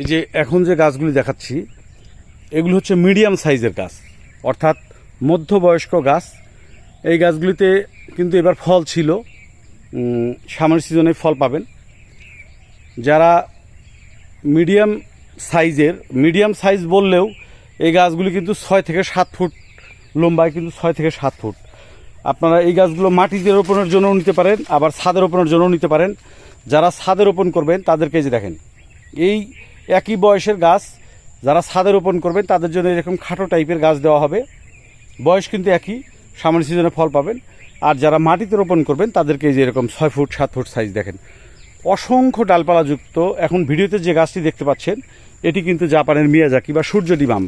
এই যে এখন যে গাছগুলি দেখাচ্ছি, এগুলো হচ্ছে মিডিয়াম সাইজের গাছ, অর্থাৎ মধ্যবয়স্ক গাছ। এই গাছগুলিতে কিন্তু এবার ফল ছিল সামনের সিজনে ফল পাবেন। যারা মিডিয়াম সাইজের, মিডিয়াম সাইজ বললেও এই গাছগুলি কিন্তু ছয় থেকে সাত ফুট লম্বায় কিন্তু ছয় থেকে সাত ফুট। আপনারা এই গাছগুলো মাটিতে রোপণের জন্য নিতে পারেন, আবার ছাদে রোপণের জন্য নিতে পারেন। যারা ছাদে রোপণ করবেন, তাদেরকে যে দেখেন, এই একই বয়সের গাছ যারা ছাদে রোপণ করবেন, তাদের জন্য এরকম খাটো টাইপের গাছ দেওয়া হবে। বয়স কিন্তু একই, সামনের সিজনে ফল পাবেন। আর যারা মাটিতে রোপণ করবেন, তাদেরকে যে এরকম ছয় ফুট, সাত ফুট সাইজ দেখেন। অসংখ্য ডালপালাযুক্ত, এখন ভিডিওতে যে গাছটি দেখতে পাচ্ছেন, এটি কিন্তু জাপানের মিয়াজাকি বা সূর্য ডিমাম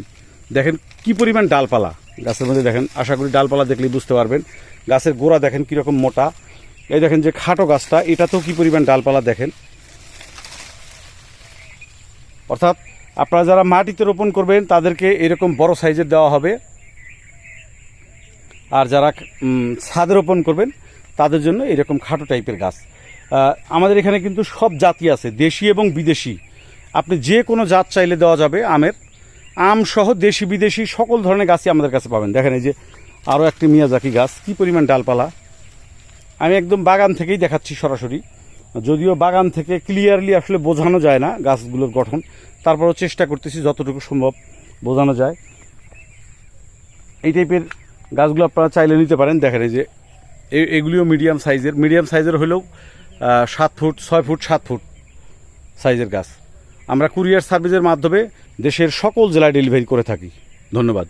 দেখেন কি পরিমাণ ডালপালা। গাছের মধ্যে দেখেন, আশা করি ডালপালা দেখলেই বুঝতে পারবেন। গাছের গোড়া দেখেন কীরকম মোটা। এই দেখেন যে খাটো গাছটা, এটাতেও কি পরিমাণ ডালপালা দেখেন। অর্থাৎ আপনারা যারা মাটিতে রোপণ করবেন, তাদেরকে এরকম বড় সাইজের দেওয়া হবে। আর যারা ছাদে রোপণ করবেন, তাদের জন্য এরকম খাটো টাইপের গাছ। আমাদের এখানে কিন্তু সব জাতি আছে, দেশি এবং বিদেশি। আপনি যে কোনো জাত চাইলে দেওয়া যাবে, আমের। আম সহ দেশি বিদেশি সকল ধরনের গাছই আমাদের কাছে পাবেন। দেখেন এই যে আরও একটি মিয়াজাকি গাছ, কি পরিমাণ ডালপালা। আমি একদম বাগান থেকেই দেখাচ্ছি সরাসরি। যদিও বাগান থেকে ক্লিয়ারলি আসলে বোঝানো যায় না গাছগুলোর গঠন। তারপরও চেষ্টা করতেছি যতটুকু সম্ভব বোঝানো যায়। এই টাইপের গাছগুলো আপনারা চাইলে নিতে পারেন। দেখেন এই যে এগুলিও মিডিয়াম সাইজের মিডিয়াম সাইজের হলেও সাত ফুট, ছয় ফুট, সাত ফুট সাইজের গাছ। আমরা কুরিয়ার সার্ভিসের মাধ্যমে দেশের সকল জেলায় ডেলিভারি করে থাকি। ধন্যবাদ।